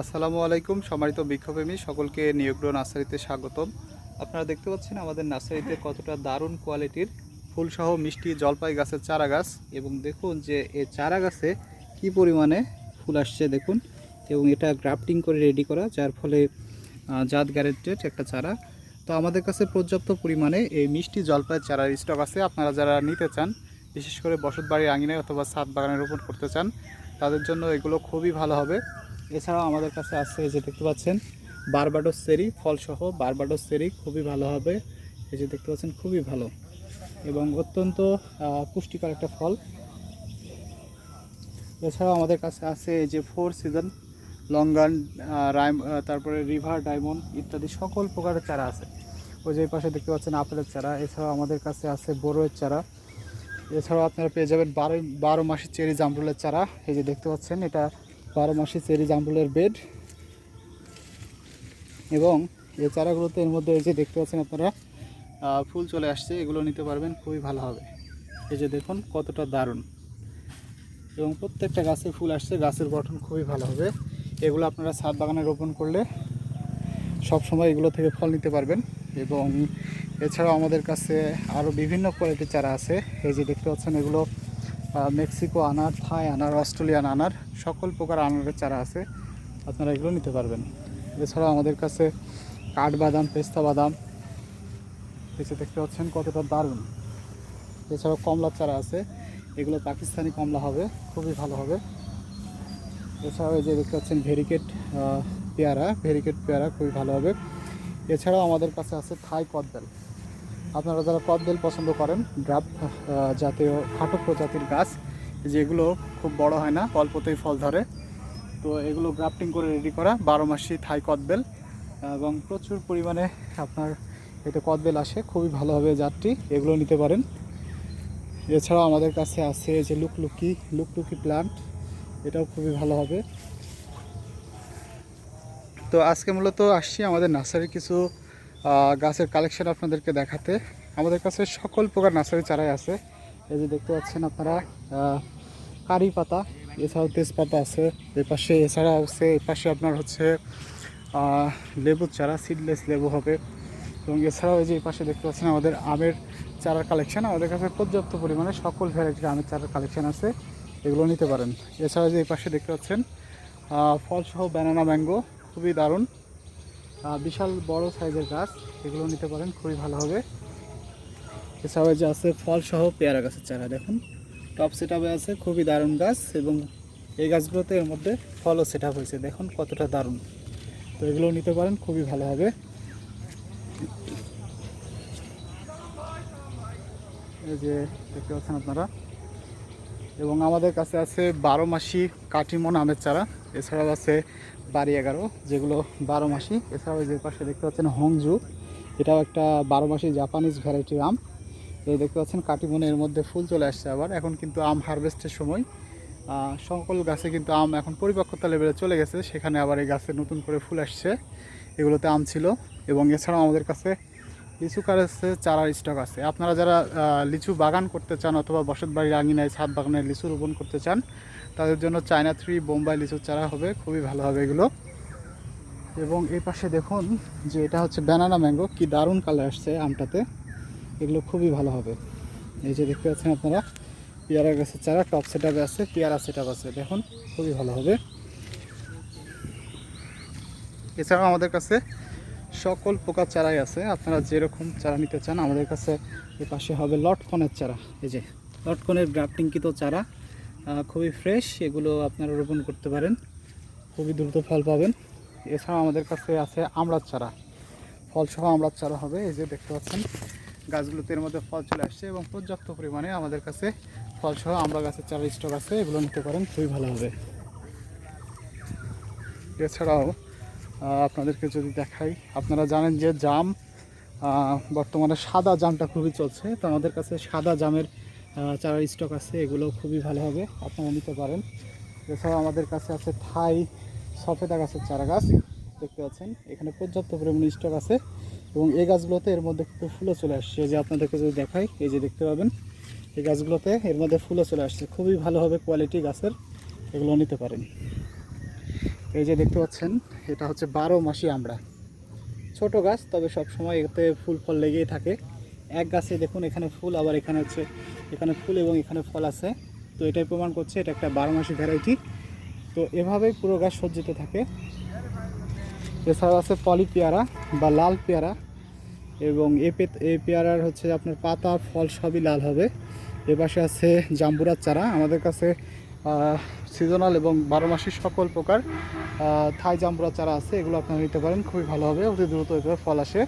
আসসালামু আলাইকুম, সম্মানিত বৃক্ষপ্রেমী সকলকে নিয়োগ্র নার্সারিতে স্বাগতম। আপনারা দেখতে পাচ্ছেন আমাদের নার্সারিতে কতটা দারুণ কোয়ালিটির ফুলসহ মিষ্টি জলপাই গাছের চারা গাছ এবং দেখুন যে এই চারা গাছে কী পরিমাণে ফুল আসছে দেখুন এবং এটা গ্রাফটিং করে রেডি করা, যার ফলে জাত গ্যারেন্টেড একটা চারা। তো আমাদের কাছে পর্যাপ্ত পরিমাণে এই মিষ্টি জলপাই চারার স্টক আছে, আপনারা যারা নিতে চান, বিশেষ করে বসত বাড়ির আঙিনায় অথবা ছাদ বাগানে রোপণ করতে চান, তাদের জন্য এগুলো খুবই ভালো হবে। এছাড়াও আমাদের কাছে আছে এই যে দেখতে পাচ্ছেন, বারবাডোস সেরি ফলসহ বারবাডোস সেরি খুবই ভালো হবে। এই যে দেখতে পাচ্ছেন, খুবই ভালো এবং অত্যন্ত পুষ্টিকর একটা ফল। এছাড়াও আমাদের কাছে আছে এই যে ফোর সিজন, লঙ্গান রাইম তারপরে রিভার, ডায়মন্ড ইত্যাদি সকল প্রকারের চারা আছে। ওই যে পাশে দেখতে পাচ্ছেন আপেলের চারা, এছাড়াও আমাদের কাছে আছে বড়োয়ের চারা। এছাড়াও আপনারা পেয়ে যাবেন বারো বারো মাসের চেরি জামরুলের চারা। এই যে দেখতে পাচ্ছেন, এটা বারো মাসি চেরি জাম্বুলের বেড এবং এই চারাগুলোতে এর মধ্যে এই যে দেখতে পাচ্ছেন আপনারা ফুল চলে আসছে, এগুলো নিতে পারবেন, খুবই ভালো হবে। এই যে দেখুন, কতটা দারুণ। এবং প্রত্যেকটা গাছে ফুল আসছে, গাছের গঠন খুবই ভালো হবে। এগুলো আপনারা ছাদ বাগানে রোপণ করলে সব সময় এগুলো থেকে ফল নিতে পারবেন। এবং এছাড়াও আমাদের কাছে আরও বিভিন্ন কোয়ালিটির চারা আছে। এই যে দেখতে পাচ্ছেন, এগুলো মেক্সিকো আনার, থাই আনার, অস্ট্রেলিয়ান আনার, সকল প্রকার আনারের চারা আছে। আপনারা এগুলো নিতে পারবেন। এছাড়াও আমাদের কাছে কাঠবাদাম পেস্তা বাদাম এসে দেখতে পাচ্ছেন কতটা দারুণ। এছাড়াও কমলার চারা আছে। এগুলো পাকিস্তানি কমলা হবে, খুবই ভালো হবে। এছাড়াও এই যে দেখতে পাচ্ছেন ভেরিকেট পেয়ারা ভেরিকেট পেয়ারা খুবই ভালো হবে। এছাড়াও আমাদের কাছে আছে থাই কদবেল আপনারা যারা কদবেল পছন্দ করেন ড্রাপ জাতীয় খাটো প্রজাতির গাছ, যেগুলো খুব বড় হয় না, অল্পতেই ফল ধরে, তো এগুলো গ্রাফটিং করে রেডি করা, বারো মাসি থাই কদবেল, এবং প্রচুর পরিমাণে আপনার এতে কদবেল আসে, খুবই ভালো হবে জাতটি, এগুলো নিতে পারেন। এছাড়াও আমাদের কাছে আছে যে লুকলুকি লুকলুকি প্লান্ট এটাও খুবই ভালো হবে। তো আজকে মূলত আসছি আমাদের নার্সারির কিছু গাছের কালেকশন আপনাদেরকে দেখাতে। আমাদের কাছে সকল প্রকার নার্সারি চারাই আছে। এই যে দেখতে পাচ্ছেন আপনারা কারি পাতা, এছাড়াও তেজপাতা আছে। এ পাশে এছাড়া আছে এ পাশে আপনার হচ্ছে লেবুর চারা সিডলেস লেবু হবে। এবং এছাড়াও এই যে পাশে দেখতে পাচ্ছেন আমাদের আমের চারার কালেকশন আমাদের কাছে পর্যাপ্ত পরিমাণে সকল ভ্যারাইটির আমের চারার কালেকশন আছে। এগুলো নিতে পারেন। এছাড়া যে এই পাশে দেখতে পাচ্ছেন ফলসহ ব্যানানা ম্যাঙ্গো খুবই দারুণ। বিশাল বড় সাইজের গাছ। এগুলো নিতে পারেন, খুবই ভালো হবে। এছাড়াও যে আছে ফলসহ পেয়ারা গাছের চারা, দেখুন। টপ সেট আছে, খুবই দারুণ গাছ এবং এই গাছগুলোতে এর মধ্যে ফলও সেট হয়েছে। দেখুন কতটা দারুণ। তো এগুলো নিতে পারেন, খুবই ভালো হবে। এই যে দেখতে পাচ্ছেন আপনারা। এবং আমাদের কাছে আছে বারো মাসি কাটিমন আমের চারা। এছাড়াও আছে বাড়ি এগারো, যেগুলো বারো মাসি। এছাড়াও যে পাশে দেখতে পাচ্ছেন হংজু। এটাও একটা বারো মাসি জাপানিজ ভ্যারাইটির আম। এই দেখতে পাচ্ছেন কাটিমনের মধ্যে ফুল চলে আসছে আবার। এখন কিন্তু আম হারভেস্টের সময়। সকল গাছে কিন্তু আম এখন পরিপক্কতা লেভেলে চলে গেছে। সেখানে আবার এই গাছে নতুন করে ফুল আসছে। এগুলোতে আম ছিল। এবং এছাড়াও আমাদের কাছে লিচু কারেছে চারার স্টক আছে। আপনারা যারা লিচু বাগান করতে চান অথবা বসত বাড়ির আঙিনায় ছাদ বাগানে লিচু রোপণ করতে চান তাদের জন্য চায়না থ্রি বোম্বাই লিচুর চারা হবে, খুবই ভালো হবে এগুলো। এবং এই পাশে দেখুন যে এটা হচ্ছে ব্যানানা ম্যাঙ্গো কি দারুণ কালার আসছে আমটাতে। এগুলো খুবই ভালো হবে। এই যে দেখতে পাচ্ছেন আপনারা, পেয়ারা গাছের চারা টপ সেট আছে, পেয়ারা সেট আছে, দেখুন, খুবই ভালো হবে। এছাড়াও আমাদের কাছে সকল প্রকার চারাই আছে, আপনারা যেরকম চারা নিতে চান, আমাদের কাছে এ পাশে হবে লটকনের চারা। এই যে, লটকনের গ্রাফটিংকৃত চারা। খুবই ফ্রেশ এগুলো আপনারা রোপণ করতে পারেন। খুবই দ্রুত ফল পাবেন। এছাড়াও আমাদের কাছে আছে আমড়ার চারা। ফলসহ আমড়ার চারা হবে, এই যে দেখতে পাচ্ছেন। গাছগুলোতে এর মধ্যে ফল চলে আসছে এবং পর্যাপ্ত পরিমাণে আমাদের কাছে ফলসহ আমড়া গাছের চারা স্টক আছে, এগুলো নিতে পারেন, খুবই ভালো হবে। এছাড়াও আপনাদেরকে যদি দেখাই, আপনারা জানেন যে জাম বর্তমানে সাদা জামটা খুবই চলছে। তো আমাদের কাছে সাদা জামের চারার স্টক আছে, এগুলো খুবই ভালো হবে, আপনারা নিতে পারেন। এছাড়াও আমাদের কাছে আছে থাই সফেদা গাছের চারা গাছ, দেখতে পাচ্ছেন। এখানে পর্যাপ্ত পরিমাণে স্টক আছে এবং এই গাছগুলোতে এর মধ্যে কিন্তু ফুলও চলে আসছে। যে আপনাদেরকে যদি দেখাই, এই যে দেখতে পাবেন, এই গাছগুলোতে এর মধ্যে ফুলও চলে আসছে। খুবই ভালো হবে কোয়ালিটি গাছের, এগুলো নিতে পারেন। এই যে দেখতে পাচ্ছেন, এটা হচ্ছে বারো মাসি আমরা। ছোট গাছ, তবে সব সময় এতে ফুল ফল লেগেই থাকে। এক গাছে দেখুন, এখানে ফুল, আবার এখানে হচ্ছে, এখানে ফুল এবং এখানে ফল আছে। তো এটাই প্রমাণ করছে, এটা একটা বারো মাসি ভ্যারাইটি তো এভাবেই পুরো গাছ সজ্জিত থাকে। এছাড়াও আছে পলি পেয়ারা বা লাল পেয়ারা এবং এ পে- এই পেয়ারার হচ্ছে আপনার পাতা, ফল সবই লাল হবে। এ পাশে আছে জাম্বুরার চারা। আমাদের কাছে সিজনাল এবং বারো মাসের সকল প্রকার থাই জাম্বুরা চারা আছে। এগুলো আপনারা নিতে পারেন, খুবই ভালো হবে। অতি দ্রুত এগুলো ফল আসে।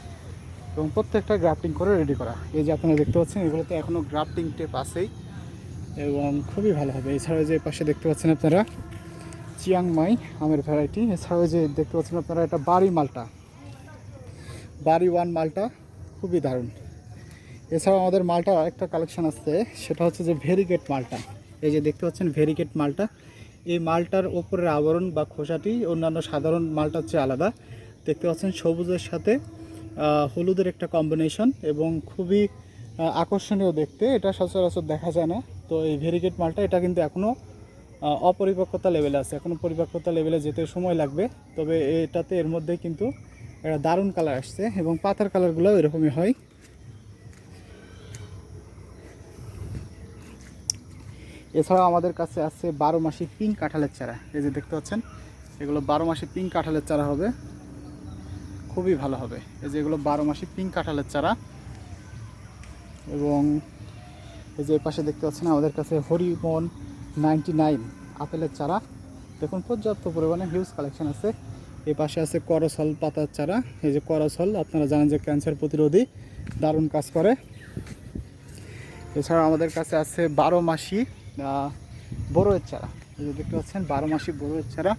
এবং প্রত্যেকটা গ্রাফটিং করে রেডি করা। এই যে আপনারা দেখতে পাচ্ছেন, এগুলোতে এখনও গ্রাফটিং টেপ আছেই এবং খুবই ভালো হবে। এছাড়াও যে পাশে দেখতে পাচ্ছেন আপনারা চিয়াংমাই আমের ভ্যারাইটি এছাড়াও যে দেখতে পাচ্ছেন আপনারা, এটা বাড়ি মালটা বাড়ি ওয়ান মালটা খুবই দারুণ। এছাড়াও আমাদের মালটা একটা কালেকশন আছে, সেটা হচ্ছে যে ভেরিগেট মালটা। এই যে দেখতে পাচ্ছেন ভেরিগেট মালটা। এই মালটার ওপরের আবরণ বা খোসাটি অন্যান্য সাধারণ মালটার চেয়ে আলাদা। দেখতে পাচ্ছেন সবুজের সাথে হলুদের একটা কম্বিনেশন এবং খুবই আকর্ষণীয় দেখতে। এটা সচরাচর দেখা যায় না। তো এই ভেরিগেট মালটা, এটা কিন্তু এখনও অপরিপক্কতা লেভেলে আছে। এখনও পরিপক্কতা লেভেলে যেতে সময় লাগবে। তবে এটাতে এর মধ্যে কিন্তু একটা দারুণ কালার আসছে এবং পাতার কালারগুলো এরকমই হয়। এছাড়াও আমাদের কাছে আছে বারো মাসি পিঙ্ক কাঁঠালের চারা। এই যে দেখতে পাচ্ছেন, এগুলো বারো মাসি পিঙ্ক কাঁঠালের চারা হবে। খুবই ভালো হবে। এই যে এগুলো বারো মাসি পিঙ্ক কাঁঠালের চারা। এবং এই যে পাশে দেখতে পাচ্ছেন আমাদের কাছে হরিমন নাইনটি নাইন আপেলের চারা। দেখুন, পর্যাপ্ত পরিমাণে হিউজ কালেকশন আছে। এই পাশে আছে করসল পাতার চারা। এই যে করসল, আপনারা জানেন যে ক্যান্সার প্রতিরোধী দারুণ কাজ করে। এছাড়া আমাদের কাছে আছে বারো মাসি বড়োয়ের চারা। এই যে দেখতে পাচ্ছেন, বারো মাসি বড়োয়ের চারা।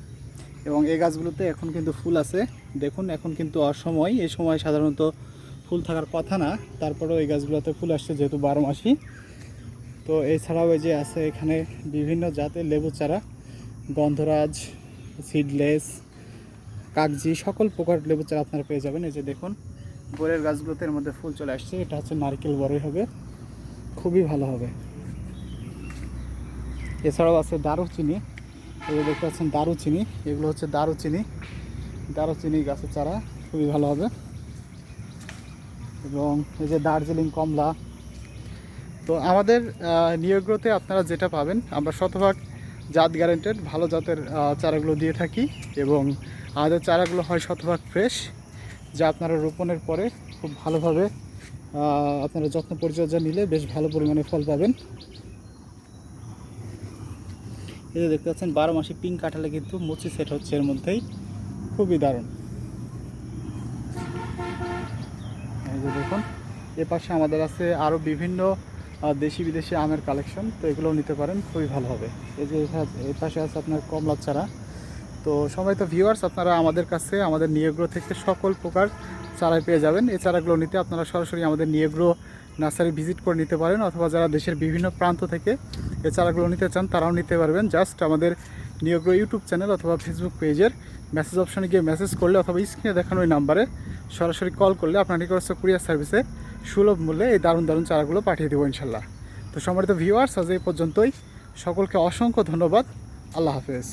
এবং এই গাছগুলোতে এখন কিন্তু ফুল আছে। দেখুন, এখন কিন্তু অসময়। এই সময় সাধারণত ফুল থাকার কথা না। তারপরেও এই গাছগুলোতে ফুল আসছে যেহেতু বারো মাসি তো এছাড়াও এই যে আছে এখানে বিভিন্ন জাতের লেবু চারা। গন্ধরাজ, সিডলেস, কাগজি, সকল প্রকার লেবু চারা আপনারা পেয়ে যাবেন। এই যে দেখুন, বরের গাছগুলোতে এর মধ্যে ফুল চলে আসছে। এটা হচ্ছে নারকেল বড়ই হবে। খুবই ভালো হবে। এছাড়াও আছে দারুচিনি। যে দেখতে পাচ্ছেন দারুচিনি, এগুলো হচ্ছে দারুচিনি। দারুচিনি গাছের চারা, খুবই ভালো হবে। এবং এই যে দার্জিলিং কমলা। তো আমাদের নিয়োগ্রতে আপনারা যেটা পাবেন, আমরা শতভাগ জাত গ্যারেন্টেড, ভালো জাতের চারাগুলো দিয়ে থাকি। এবং আমাদের চারাগুলো হয় শতভাগ ফ্রেশ, যা আপনারা রোপণের পরে খুব ভালোভাবে আপনারা যত্ন পরিচর্যা নিলে বেশ ভালো পরিমাণে ফল পাবেন। এই যে দেখতে পাচ্ছেন, বারো মাসে পিঙ্ক কাঁঠালে কিন্তু মুচি সেট হচ্ছে এর মধ্যেই। খুবই দারুণ। এই যে দেখুন, এ পাশে আমাদের আছে আরও বিভিন্ন দেশি বিদেশি আমের কালেকশন, তো এগুলোও নিতে পারেন, খুবই ভালো হবে। এই যে এখা- এ পাশে আছে আপনার কমলা চারা। তো সবাই তো ভিউয়ার্স আপনারা আমাদের কাছে, আমাদের নিয়োগ্র থেকে সকল প্রকার চারাই পেয়ে যাবেন। এই চারাগুলো নিতে আপনারা সরাসরি আমাদের নিয়োগ্র নার্সারি ভিজিট করে নিতে পারেন, অথবা যারা দেশের বিভিন্ন প্রান্ত থেকে এই চারাগুলো নিতে চান তারাও নিতে পারবেন। জাস্ট আমাদের নিয়োগ্র ইউটিউব চ্যানেল অথবা ফেসবুক পেজের মেসেজ অপশানে গিয়ে মেসেজ করলে অথবা স্ক্রিনে দেখানো ওই নাম্বারে সরাসরি কল করলে আপনার নিকটস্থ কুরিয়ার সার্ভিসে সুলভ মূল্যে এই দারুণ দারুণ চারাগুলো পাঠিয়ে দেবো ইনশাল্লাহ। তো সম্মানিত ভিউয়ার্স আজ এই পর্যন্তই। সকলকে অসংখ্য ধন্যবাদ। আল্লাহ হাফেজ।